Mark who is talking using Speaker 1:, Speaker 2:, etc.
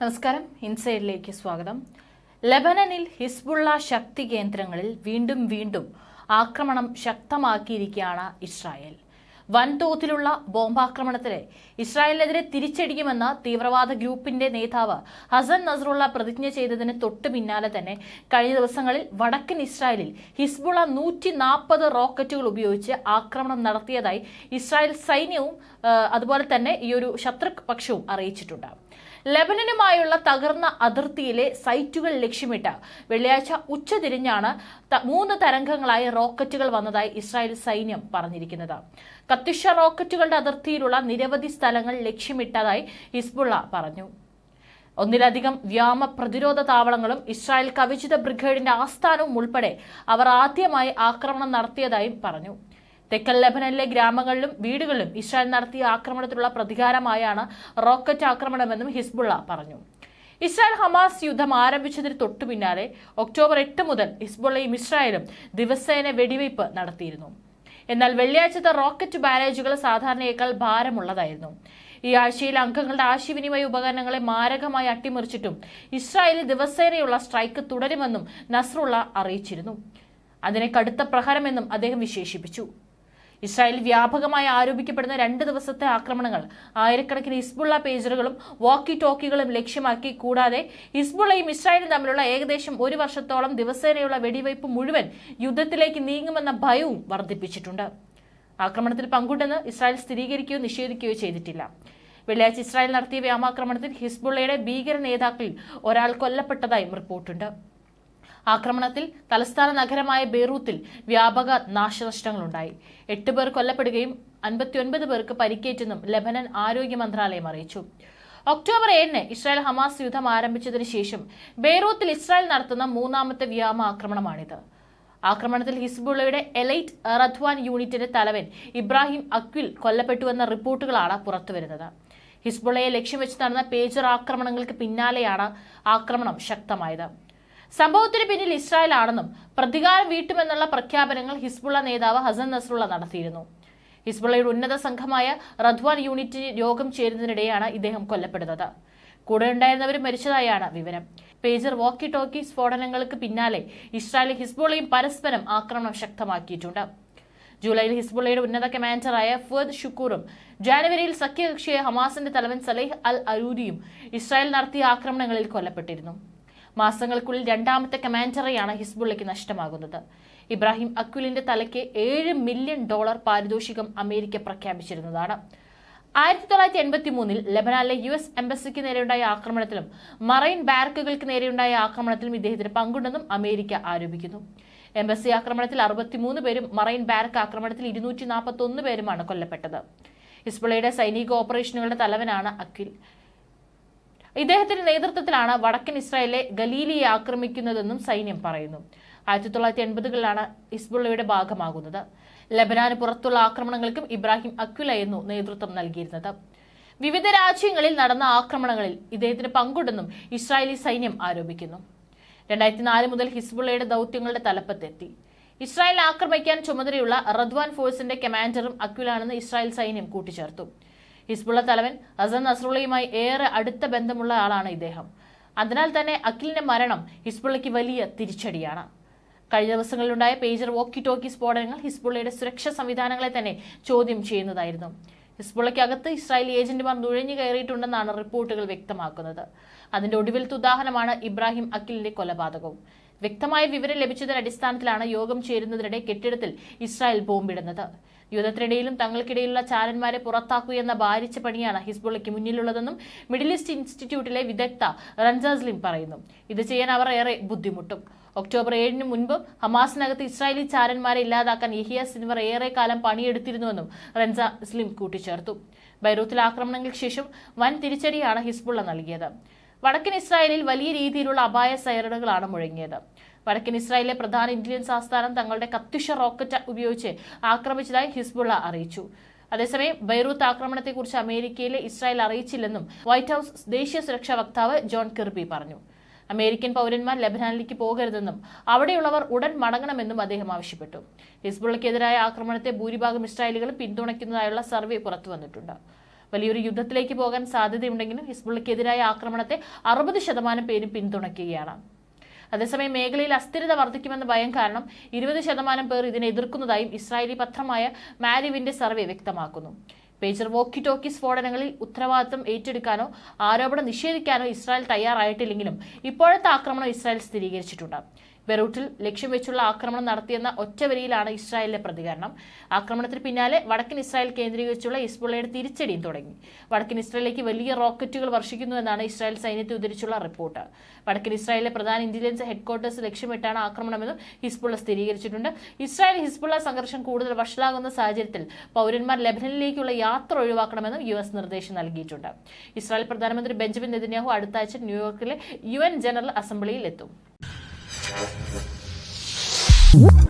Speaker 1: നമസ്കാരം. ഇൻസൈഡിലേക്ക് സ്വാഗതം. ലബനനിൽ ഹിസ്ബുള്ള ശക്തി കേന്ദ്രങ്ങളിൽ വീണ്ടും വീണ്ടും ആക്രമണം ശക്തമാക്കിയിരിക്കുകയാണ് ഇസ്രായേൽ. വൻതോതിലുള്ള ബോംബാക്രമണത്തിന് ഇസ്രായേലിനെതിരെ തിരിച്ചടിക്കുമെന്ന തീവ്രവാദ ഗ്രൂപ്പിന്റെ നേതാവ് ഹസൻ നസറുള്ള പ്രതിജ്ഞ ചെയ്തതിന് തൊട്ടു പിന്നാലെ തന്നെ കഴിഞ്ഞ ദിവസങ്ങളിൽ വടക്കൻ ഇസ്രായേലിൽ ഹിസ്ബുള നൂറ്റി നാൽപ്പത് റോക്കറ്റുകൾ ഉപയോഗിച്ച് ആക്രമണം നടത്തിയതായി ഇസ്രായേൽ സൈന്യവും അതുപോലെ തന്നെ ഈ ഒരു ശത്രുപക്ഷവും അറിയിച്ചിട്ടുണ്ട്. ലെബനനുമായുള്ള തകർന്ന അതിർത്തിയിലെ സൈറ്റുകൾ ലക്ഷ്യമിട്ട് വെള്ളിയാഴ്ച ഉച്ചതിരിഞ്ഞാണ് മൂന്ന് തരംഗങ്ങളായി റോക്കറ്റുകൾ വന്നതായി ഇസ്രായേൽ സൈന്യം പറഞ്ഞിരിക്കുന്നത്. കത്തിഷ റോക്കറ്റുകളുടെ അതിർത്തിയിലുള്ള നിരവധി സ്ഥലങ്ങൾ ലക്ഷ്യമിട്ടതായി ഹിസ്ബുള്ള പറഞ്ഞു. ഒന്നിലധികം വ്യോമ പ്രതിരോധ താവളങ്ങളും ഇസ്രായേൽ കവിചിത ബ്രിഗേഡിന്റെ ആസ്ഥാനവും ഉൾപ്പെടെ അവർ ആദ്യമായി ആക്രമണം നടത്തിയതായും പറഞ്ഞു. തെക്കൻ ലെബനനിലെ ഗ്രാമങ്ങളിലും വീടുകളിലും ഇസ്രായേൽ നടത്തിയ ആക്രമണത്തിലുള്ള പ്രതികാരമായാണ് റോക്കറ്റ് ആക്രമണമെന്നും ഹിസ്ബുള്ള പറഞ്ഞു. ഇസ്രായേൽ ഹമാസ് യുദ്ധം ആരംഭിച്ചതിന് തൊട്ടു പിന്നാലെ ഒക്ടോബർ എട്ട് മുതൽ ഹിസ്ബുള്ളയും ഇസ്രായേലും ദിവസേന വെടിവയ്പ് നടത്തിയിരുന്നു. എന്നാൽ വെള്ളിയാഴ്ചത്തെ റോക്കറ്റ് ബാരേജുകൾ സാധാരണയേക്കാൾ ഭാരമുള്ളതായിരുന്നു. ഈ ആഴ്ചയിൽ അംഗങ്ങളുടെ ആശയവിനിമയ ഉപകരണങ്ങളെ മാരകമായി അട്ടിമറിച്ചിട്ടും ഇസ്രായേലിൽ ദിവസേനയുള്ള സ്ട്രൈക്ക് തുടരുമെന്നും നസ്രുള്ള അറിയിച്ചിരുന്നു. അതിനെ കടുത്ത പ്രഹരമെന്നും അദ്ദേഹം വിശേഷിപ്പിച്ചു. ഇസ്രായേൽ വ്യാപകമായി ആരോപിക്കപ്പെടുന്ന രണ്ട് ദിവസത്തെ ആക്രമണങ്ങൾ ആയിരക്കണക്കിന് ഹിസ്ബുള്ള പേജറുകളും വാക്കി ടോക്കികളും ലക്ഷ്യമാക്കി. കൂടാതെ ഹിസ്ബുള്ളയും ഇസ്രായേലും തമ്മിലുള്ള ഏകദേശം ഒരു വർഷത്തോളം ദിവസേനയുള്ള വെടിവയ്പ് മുഴുവൻ യുദ്ധത്തിലേക്ക് നീങ്ങുമെന്ന ഭയവും വർദ്ധിപ്പിച്ചിട്ടുണ്ട്. ആക്രമണത്തിൽ പങ്കുണ്ടെന്ന് ഇസ്രായേൽ സ്ഥിരീകരിക്കുകയോ നിഷേധിക്കുകയോ ചെയ്തിട്ടില്ല. വെള്ളിയാഴ്ച ഇസ്രായേൽ നടത്തിയ വ്യോമാക്രമണത്തിൽ ഹിസ്ബുള്ളയുടെ ഭീകര നേതാക്കളിൽ ഒരാൾ കൊല്ലപ്പെട്ടതായും റിപ്പോർട്ടുണ്ട്. ആക്രമണത്തിൽ തലസ്ഥാന നഗരമായ ബെയ്റൂത്തിൽ വ്യാപക നാശനഷ്ടങ്ങളുണ്ടായി. എട്ട് പേർ കൊല്ലപ്പെടുകയും അൻപത്തിയൊൻപത് പേർക്ക് പരിക്കേറ്റെന്നും ലബനൻ ആരോഗ്യ മന്ത്രാലയം അറിയിച്ചു. ഒക്ടോബർ ഏഴിന് ഇസ്രായേൽ ഹമാസ് യുദ്ധം ആരംഭിച്ചതിന് ശേഷം ബെയ്റൂത്തിൽ ഇസ്രായേൽ നടത്തുന്ന മൂന്നാമത്തെ വ്യോമ ആക്രമണമാണിത്. ആക്രമണത്തിൽ ഹിസ്ബുള്ളയുടെ എലൈറ്റ് റദ്വാൻ യൂണിറ്റിന്റെ തലവൻ ഇബ്രാഹിം അക്വിൽ കൊല്ലപ്പെട്ടുവെന്ന റിപ്പോർട്ടുകളാണ് പുറത്തുവരുന്നത്. ഹിസ്ബുള്ളയെ ലക്ഷ്യം വെച്ച് നടന്ന പേജർ ആക്രമണങ്ങൾക്ക് പിന്നാലെയാണ് ആക്രമണം ശക്തമായത്. സംഭവത്തിന് പിന്നിൽ ഇസ്രായേൽ ആണെന്നും പ്രതികാരം വീട്ടുമെന്നുള്ള പ്രഖ്യാപനങ്ങൾ ഹിസ്ബുള്ള നേതാവ് ഹസൻ നസ്രുള്ള നടത്തിയിരുന്നു. ഹിസ്ബുള്ളയുടെ ഉന്നത സംഘമായ റദ്വാൻ യൂണിറ്റിന് യോഗം ചേരുന്നതിനിടെയാണ് ഇദ്ദേഹം കൊല്ലപ്പെടുന്നത്. കൂടെ ഉണ്ടായിരുന്നവരും മരിച്ചതായാണ് വിവരം. പേജർ വോക്കി ടോക്കി സ്ഫോടനങ്ങൾക്ക് പിന്നാലെ ഇസ്രായേൽ ഹിസ്ബുള്ളയും പരസ്പരം ആക്രമണം ശക്തമാക്കിയിട്ടുണ്ട്. ജൂലൈയിൽ ഹിസ്ബുള്ളയുടെ ഉന്നത കമാൻഡറായ ഫുദ് ഷുക്കൂറും ജാനുവരിയിൽ സഖ്യകക്ഷിയായ ഹമാസിന്റെ തലവൻ സലേഹ് അൽ അരൂരിയും ഇസ്രായേൽ നടത്തിയ ആക്രമണങ്ങളിൽ കൊല്ലപ്പെട്ടിരുന്നു. മാസങ്ങൾക്കുള്ളിൽ രണ്ടാമത്തെ കമാൻഡറെയാണ് ഹിസ്ബുള്ളയ്ക്ക് നഷ്ടമാകുന്നത്. ഇബ്രാഹിം അക്വിലിന്റെ തലയ്ക്ക് ഏഴ് മില്യൺ ഡോളർ പാരിതോഷികം അമേരിക്ക പ്രഖ്യാപിച്ചിരുന്നതാണ്. ആയിരത്തി തൊള്ളായിരത്തി എൺപത്തി മൂന്നിൽ ലബനാനിലെ യു എസ് എംബസിക്ക് നേരെയുണ്ടായ ആക്രമണത്തിലും മറൈൻ ബാരക്കുകൾക്ക് നേരെയുണ്ടായ ആക്രമണത്തിലും ഇദ്ദേഹത്തിന് പങ്കുണ്ടെന്നും അമേരിക്ക ആരോപിക്കുന്നു. എംബസി ആക്രമണത്തിൽ അറുപത്തിമൂന്ന് പേരും മറൈൻ ബാരക്ക് ആക്രമണത്തിൽ ഇരുന്നൂറ്റി നാൽപ്പത്തി ഒന്ന് പേരുമാണ് കൊല്ലപ്പെട്ടത്. ഹിസ്ബുള്ളയുടെ സൈനിക ഓപ്പറേഷനുകളുടെ തലവനാണ് അക്വിൽ. ഇദ്ദേഹത്തിന്റെ നേതൃത്വത്തിലാണ് വടക്കൻ ഇസ്രായേലിലെ ഗലീലിയെ ആക്രമിക്കുന്നതെന്നും സൈന്യം പറയുന്നു. ആയിരത്തി തൊള്ളായിരത്തി എൺപതുകളിലാണ് ഹിസ്ബുള്ളയുടെ ഭാഗമാകുന്നത്. ലബനാന് പുറത്തുള്ള ആക്രമണങ്ങൾക്കും ഇബ്രാഹിം അക്വിലായിരുന്നു നേതൃത്വം നൽകിയിരുന്നത്. വിവിധ രാജ്യങ്ങളിൽ നടന്ന ആക്രമണങ്ങളിൽ ഇദ്ദേഹത്തിന് പങ്കുണ്ടെന്നും ഇസ്രായേലി സൈന്യം ആരോപിക്കുന്നു. രണ്ടായിരത്തി നാല് മുതൽ ഹിസ്ബുള്ളയുടെ ദൗത്യങ്ങളുടെ തലപ്പത്തെത്തി. ഇസ്രായേൽ ആക്രമിക്കാൻ ചുമതലയുള്ള റദ്വാൻ ഫോഴ്സിന്റെ കമാൻഡറും അക്വിലാണെന്ന് ഇസ്രായേൽ സൈന്യം കൂട്ടിച്ചേർത്തു. ഹിസ്ബുള്ള തലവൻ അസൻ നസ്രുള്ളയുമായി ഏറെ അടുത്ത ബന്ധമുള്ള ആളാണ് ഇദ്ദേഹം. അതിനാൽ തന്നെ അഖിലിന്റെ മരണം ഹിസ്ബുള്ളയ്ക്ക് വലിയ തിരിച്ചടിയാണ്. കഴിഞ്ഞ ദിവസങ്ങളിലുണ്ടായ പേജർ വോക്കി ടോക്കി സ്ഫോടനങ്ങൾ ഹിസ്ബുള്ളയുടെ സുരക്ഷാ സംവിധാനങ്ങളെ തന്നെ ചോദ്യം ചെയ്യുന്നതായിരുന്നു. ഹിസ്ബുള്ളയ്ക്കകത്ത് ഇസ്രായേലി ഏജന്റുമാർ നുഴഞ്ഞു കയറിയിട്ടുണ്ടെന്നാണ് റിപ്പോർട്ടുകൾ വ്യക്തമാക്കുന്നത്. അതിന്റെ ഒടുവിലത്തെ ഉദാഹരണമാണ് ഇബ്രാഹിം അഖിലിന്റെ കൊലപാതകവും. വ്യക്തമായ വിവരം ലഭിച്ചതിന്റെ അടിസ്ഥാനത്തിലാണ് യോഗം ചേരുന്നതിനിടെ കെട്ടിടത്തിൽ ഇസ്രായേൽ ബോംബിടുന്നത്. യുദ്ധത്തിനിടയിലും തങ്ങൾക്കിടയിലുള്ള ചാരന്മാരെ പുറത്താക്കുകയെന്ന ഭാരിച്ച പണിയാണ് ഹിസ്ബുള്ളയ്ക്ക് മുന്നിലുള്ളതെന്നും മിഡിൽ ഈസ്റ്റ് ഇൻസ്റ്റിറ്റ്യൂട്ടിലെ വിദഗ്ധ റൻസാസ്ലിം പറയുന്നു. ഇത് ചെയ്യാൻ അവർ ഏറെ ബുദ്ധിമുട്ടും. ഒക്ടോബർ ഏഴിന് മുൻപ് ഹമാസിനകത്ത് ഇസ്രായേലി ചാരന്മാരെ ഇല്ലാതാക്കാൻ യഹിയ സിൻവർ ഏറെ കാലം പണിയെടുത്തിരുന്നുവെന്നും റൻസാസ്ലിം കൂട്ടിച്ചേർത്തു. ബൈറൂത്തിൽ ആക്രമണങ്ങൾക്ക് ശേഷം വൻ തിരിച്ചടിയാണ് ഹിസ്ബുള്ള നൽകിയത്. വടക്കൻ ഇസ്രായേലിൽ വലിയ രീതിയിലുള്ള അപായ സൈറണുകളാണ് മുഴങ്ങിയത്. വടക്കൻ ഇസ്രായേലിലെ പ്രധാന ഇന്റലിജൻസ് ആസ്ഥാനം തങ്ങളുടെ കത്യുഷ റോക്കറ്റ് ഉപയോഗിച്ച് ആക്രമിച്ചതായി ഹിസ്ബുള്ള അറിയിച്ചു. അതേസമയം ബൈറൂത്ത് ആക്രമണത്തെക്കുറിച്ച് അമേരിക്കയിലെ ഇസ്രായേൽ അറിയിച്ചില്ലെന്നും വൈറ്റ് ഹൌസ് ദേശീയ സുരക്ഷാ വക്താവ് ജോൺ കിർബി പറഞ്ഞു. അമേരിക്കൻ പൗരന്മാർ ലബനാനിലേക്ക് പോകരുതെന്നും അവിടെയുള്ളവർ ഉടൻ മടങ്ങണമെന്നും അദ്ദേഹം ആവശ്യപ്പെട്ടു. ഹിസ്ബുള്ളക്കെതിരായ ആക്രമണത്തെ ഭൂരിഭാഗം ഇസ്രായേലികളും പിന്തുണയ്ക്കുന്നതായുള്ള സർവേ പുറത്തുവന്നിട്ടുണ്ട് വലിയൊരു യുദ്ധത്തിലേക്ക് പോകാൻ സാധ്യതയുണ്ടെങ്കിലും ഹിസ്ബുള്ളക്കെതിരായ ആക്രമണത്തെ അറുപത് ശതമാനം പേരും പിന്തുണയ്ക്കുകയാണ്. അതേസമയം മേഖലയിൽ അസ്ഥിരത വർദ്ധിക്കുമെന്ന ഭയം കാരണം ഇരുപത് ശതമാനം പേർ ഇതിനെ എതിർക്കുന്നതായും ഇസ്രായേലി പത്രമായ മാരിവിന്റെ സർവേ വ്യക്തമാക്കുന്നു. പേജർ വോക്കി ടോക്കി സ്ഫോടനങ്ങളിൽ ഉത്തരവാദിത്തം ഏറ്റെടുക്കാനോ ആരോപണം നിഷേധിക്കാനോ ഇസ്രായേൽ തയ്യാറായിട്ടില്ലെങ്കിലും ഇപ്പോഴത്തെ ആക്രമണം ഇസ്രായേൽ സ്ഥിരീകരിച്ചിട്ടുണ്ട്. ബെറൂട്ടിൽ ലക്ഷ്യം വെച്ചുള്ള ആക്രമണം നടത്തിയെന്ന ഒറ്റവരിയിലാണ് ഇസ്രായേലിന്റെ പ്രതികരണം. ആക്രമണത്തിന് പിന്നാലെ വടക്കൻ ഇസ്രായേൽ കേന്ദ്രീകരിച്ചുള്ള ഇസ്ബുള്ളയുടെ തിരിച്ചടിയും തുടങ്ങി. വടക്കൻ ഇസ്രായേലിലേക്ക് വലിയ റോക്കറ്റുകൾ വർഷിക്കുന്നുവെന്നാണ് ഇസ്രായേൽ സൈന്യത്തെ ഉദ്ധരിച്ചുള്ള റിപ്പോർട്ട്. വടക്കൻ ഇസ്രായേലിലെ പ്രധാന ഇന്റലിജൻസ് ഹെഡ്ക്വാർട്ടേഴ്സ് ലക്ഷ്യമിട്ടാണ് ആക്രമണമെന്നും ഹിസ്ബുള്ള സ്ഥിരീകരിച്ചിട്ടുണ്ട്. ഇസ്രായേൽ ഹിസ്ബുള്ള സംഘർഷം കൂടുതൽ വഷളാകുന്ന സാഹചര്യത്തിൽ പൗരന്മാർ ലെബനനിലേക്കുള്ള യാത്ര ഒഴിവാക്കണമെന്നും യു എസ് നിർദ്ദേശം നൽകിയിട്ടുണ്ട്. ഇസ്രായേൽ പ്രധാനമന്ത്രി ബെഞ്ചമിൻ നെതിന്യാഹു അടുത്ത ആഴ്ച ന്യൂയോർക്കിലെ യു എൻ ജനറൽ അസംബ്ലിയിൽ എത്തും Whoop.